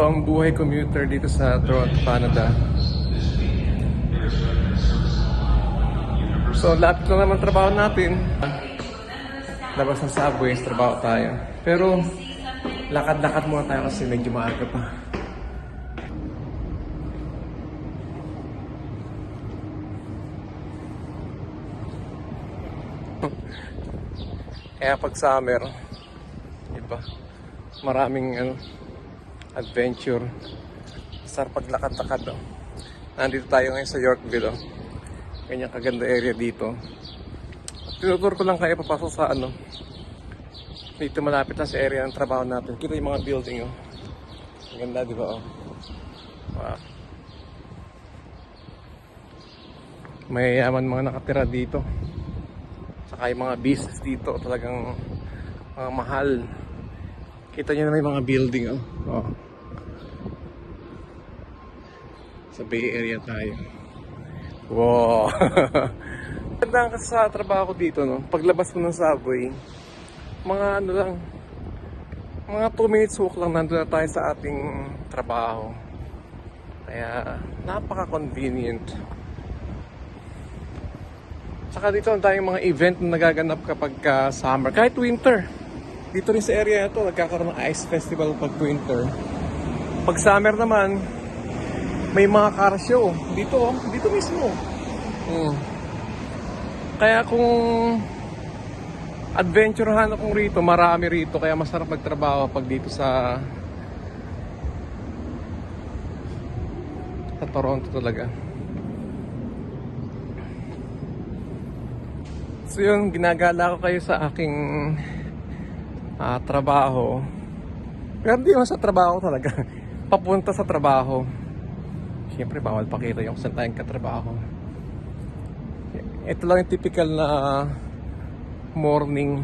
Ito ang buhay commuter dito sa Toronto, Canada. So, lapit na naman trabaho natin. Labas ng subways, trabaho tayo. Pero, lakad-lakad muna tayo kasi medyo maaga pa. Kaya pag summer, iba, maraming ano, adventure. Sarap paglakad-lakad. Oh. Nandito tayo ngayon sa Yorkville. Oh. Ganyan kaganda area dito. Tinutur ko lang kayo papasok sa ano. Dito malapit na sa area ng trabaho natin. Kita yung mga building oh. Ang ganda, di? Oh. Wow. May yaman mga nakatira dito. Saka yung mga business dito talagang mga mahal. Kita nyo na may mga building oh. Oh. Sa Bay Area tayo. Wow! Ganda sa trabaho ko dito, no? Paglabas mo ng subway, mga ano lang, mga 2 minutes walk lang nandun na tayo sa ating trabaho. Kaya, napaka-convenient. Saka dito ang tayong mga event na nagaganap kapag ka summer, kahit winter. Dito rin sa area na to, nagkakaroon ng ice festival pag winter. Pag summer naman, may mga car show. Dito, oh. dito mismo. Hmm. Kaya kung adventurehan akong rito, marami rito. Kaya masarap magtrabaho pag dito sa sa Toronto talaga. So yun, ginagala ko kayo sa aking ah, trabaho. Pero hindi sa trabaho talaga. Papunta sa trabaho. Siyempre, bawal pakita yung saan tayong katrabaho. Ito lang yung typical na morning.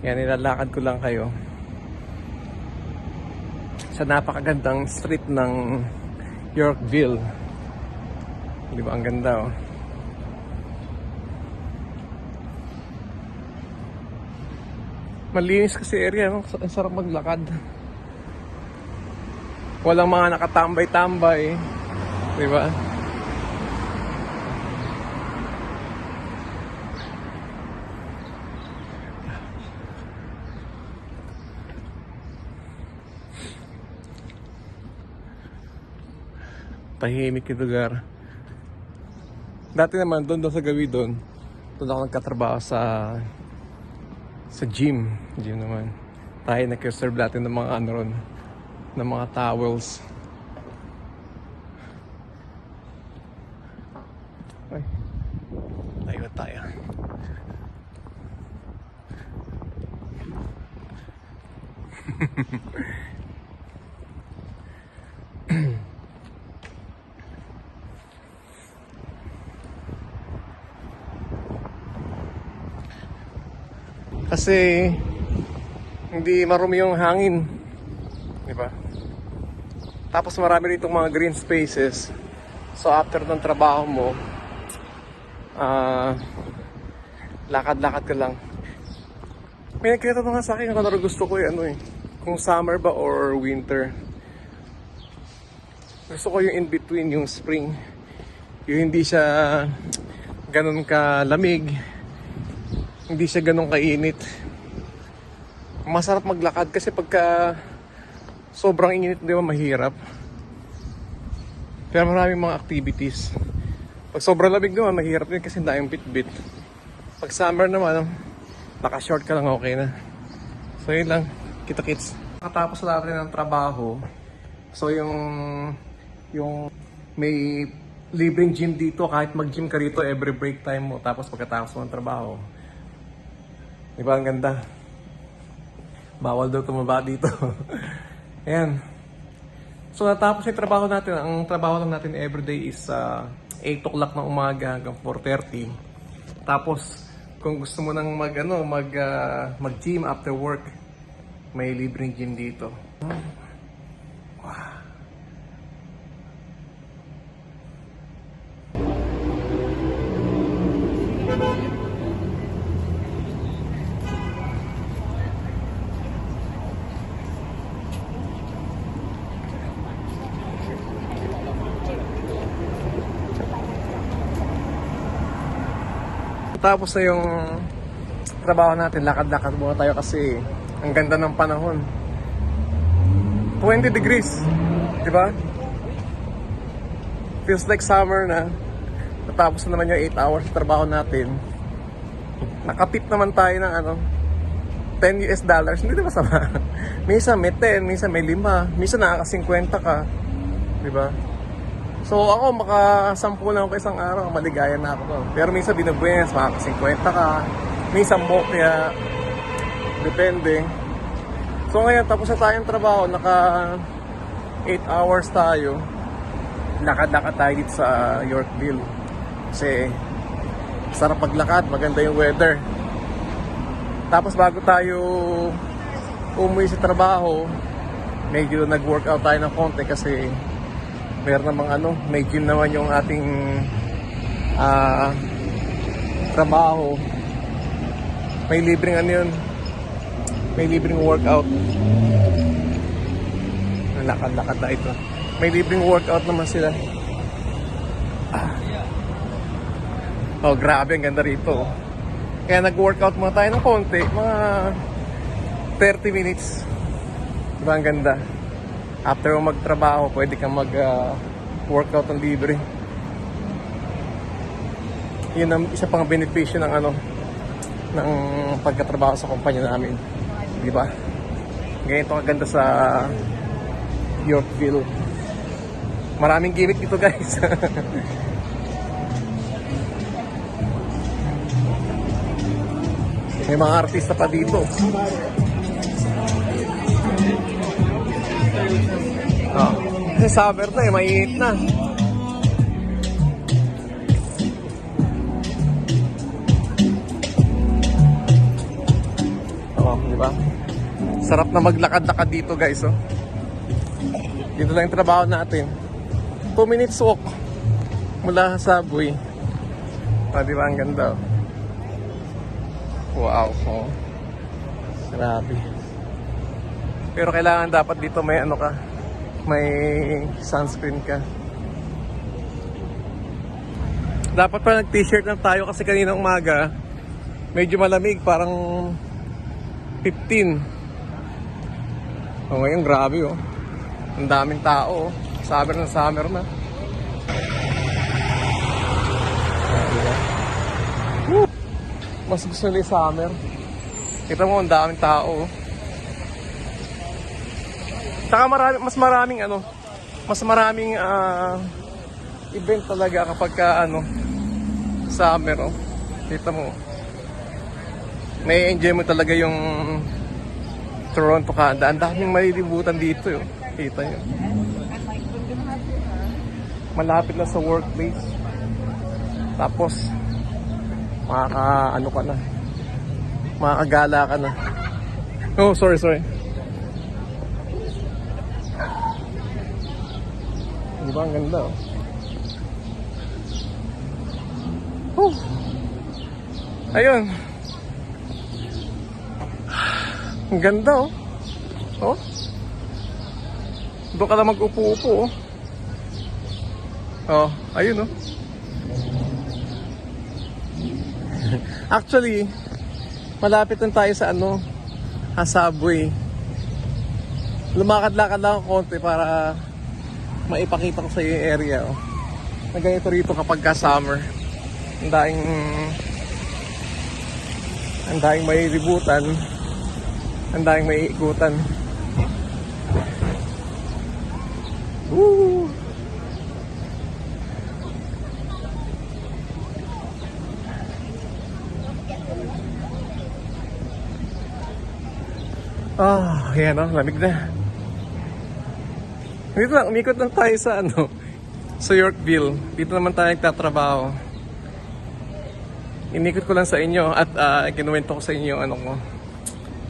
Yan, nilalakad ko lang kayo. Sa napakagandang street ng Yorkville. Di ba? Ang ganda, oh. Malinis kasi area, no? Ang sarap maglakad. Walang mga nakatambay-tambay. Di ba? Tahimik yung lugar. Dati naman, doon doon sa gawi doon, doon ako nagkatrabaho sa sa gym. Gym naman. Tayo nag-serve natin ng mga ano ron, ng mga towels. Ay. Tayo tayo. Kasi hindi marumi yung hangin. Di ba? Tapos marami rito mga green spaces. So after ng trabaho mo, ah lakad-lakad ka lang. May nagkita nga sa akin kung ano gusto ko eh, ano eh. Kung summer ba or winter. Gusto ko yung in between, yung spring. Yung hindi siya ganun ka lamig. Hindi siya ganun kainit. Masarap maglakad kasi pagka sobrang init, di ba, mahirap. Pero maraming mga activities. Pag sobrang lamig naman, mahirap din kasi dahil bit-bit. Pag summer naman, naka-short ka lang, okay na. So yun lang, kita-kits. Katapos natin ng trabaho, so yung yung may libreng gym dito, kahit mag-gym ka rito every break time mo, tapos pagkatapos mo ng trabaho. Di ba ang ganda? Bawal daw tumaba dito. Ayan. So natapos yung trabaho natin. Ang trabaho lang natin everyday is uh, 8 o'clock ng umaga hanggang 4.30. Tapos kung gusto mo nang mag, ano, mag, uh, mag-gym after work, may libreng gym dito. Natapos na yung trabaho natin, lakad-lakad muna tayo kasi ang ganda ng panahon. 20 degrees, di ba? Feels like summer na. Natapos na naman yung 8 hours trabaho natin. Nakatip naman tayo ng ano, 10 US dollars. Hindi na masama. minsan may 10, minsan may 5, minsan nakaka-50 ka. Di ba? So ako, maka-10 lang ako isang araw, maligaya na ako. Pero minsan binubuenas, makaka-50 ka. Minsan mo, kaya depende. So ngayon, tapos na tayong trabaho, naka 8 hours tayo. Lakad-lakad tayo dito sa Yorkville. Kasi sarap paglakad, maganda yung weather. Tapos bago tayo umuwi sa trabaho, medyo nag-workout tayo ng konti kasi meron namang ano, may gym naman yung ating ah trabaho. May libreng ano yun, may libreng workout. Lakad-lakad na ito. May libreng workout naman sila. Ah. Oh, grabe, ang ganda rito. Kaya nag-workout muna tayo ng konti, mga 30 minutes. Diba ang ganda? After mo magtrabaho, pwede kang mag-workout ng libre. Yun ang isa pang benepisyo ng ano, ng pagkatrabaho sa kumpanya namin. Di ba? Ganito kaganda sa Yorkville. Maraming gimmick dito guys. May mga artista pa dito. Kasi summer na eh, mainit na. Oh, di ba? Sarap na maglakad-lakad dito guys, oh. Dito lang yung trabaho natin. 2 minutes walk mula sa subway. Ah, di ba? Ang ganda, oh. Wow, oh. Grabe. Pero kailangan dapat dito may ano ka, may sunscreen ka. Dapat pa nag-t-shirt na tayo kasi kanina umaga, medyo malamig, parang 15. Oh, ngayon grabe oh. Ang daming tao oh. Summer na summer na. Woo! Mas gusto nila summer. Kita mo, ang daming tao. oh. Saka marami, mas maraming ano, mas maraming ah, event talaga kapag ka ano, summer. Oh. Kita mo. May enjoy mo talaga yung Toronto, Canada. Ang daming malilibutan dito. Yo. Kita nyo. Malapit na sa workplace. Tapos, makaka ano ka na makakagala ka na oh sorry sorry di ba ang ganda oh. Whew. ayun. Ang ganda oh. Oh. Doon ka na mag-upo-upo oh. Oh ayun oh. Actually, malapit lang tayo sa ano, sa subway. Lumakad-lakad lang ako konti para maipakita ko sa iyo yung area. Oh. Na ganito rito kapag ka summer. Ang daing ang daing may ributan. Ang daing may ikutan. Woo! Ah, yan oh, lamig na. Dito lang, umikot lang tayo sa ano, sa Yorkville. Dito naman tayo nagtatrabaho. Inikot ko lang sa inyo at uh, kinuwento ko sa inyo ano ko,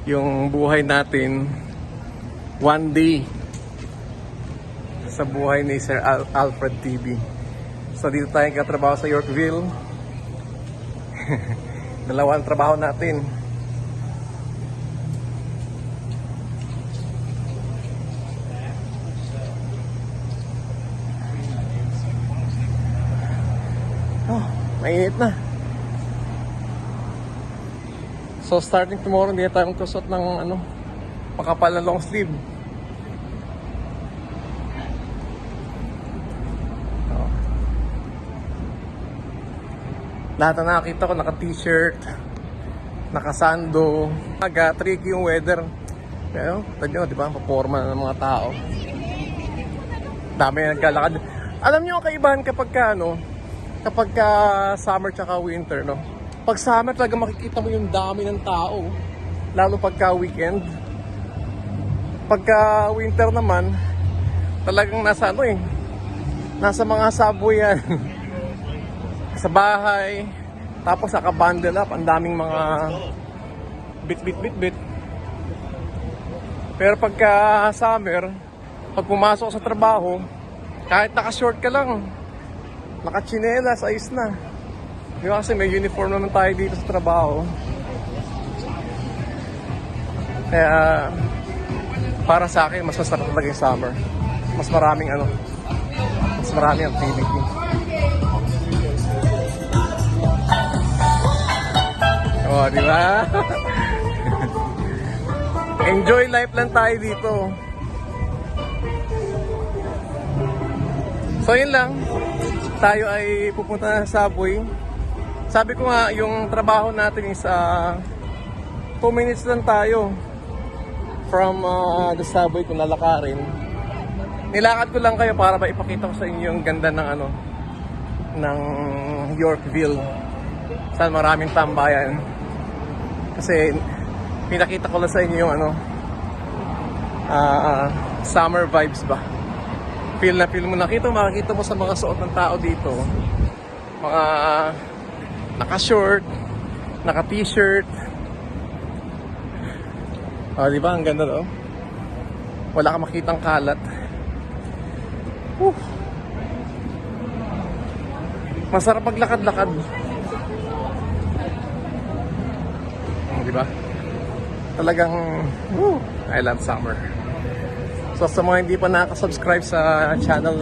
yung buhay natin one day sa buhay ni Sir Al- Alfred TV. So dito tayo nagtatrabaho sa Yorkville. Dalawa ang trabaho natin. Oh, mainit na. So starting tomorrow, hindi na tayo magsusot ng ano, makapal na long sleeve. Oh. Lahat na nakakita ko, naka-t-shirt, naka-sando. Aga, tricky yung weather. Pero, tadyo, di ba, paporma na ng mga tao. Dami na nagkalakad. Alam niyo ang kaibahan kapag ka, ano, kapag ka summer tsaka winter, no? Pag summer talaga makikita mo yung dami ng tao. Lalo pagka weekend. Pagka winter naman, talagang nasa ano eh, nasa mga subway yan. sa bahay. Tapos naka-bundle up, ang daming mga bit bit bit bit. Pero pagka summer, pag pumasok sa trabaho, kahit naka-short ka lang, naka-chinelas, ayos na. Di ba kasi may uniform naman tayo dito sa trabaho. Kaya, para sa akin, mas masarap talaga yung summer. Mas maraming ano, mas maraming activity. Oh, di ba? Enjoy life lang tayo dito. So yun lang. Tayo ay pupunta na sa subway. Sabi ko nga, yung trabaho natin is 2 minutes lang tayo from uh, the subway kung lalakarin. Nilakad ko lang kayo para ba ipakita ko sa inyo yung ganda ng ano ng Yorkville. Saan maraming tambayan. Kasi pinakita ko lang sa inyo yung ano ah, summer vibes ba. Feel na feel mo nakita makikita mo sa mga suot ng tao dito. Mga naka-short, naka-t-shirt. Ah, di ba? Ang ganda daw. Wala kang makitang kalat. Whew. Masarap maglakad-lakad. Oh, di ba? Talagang, whew, I love summer. So sa mga hindi pa nakaka-subscribe sa channel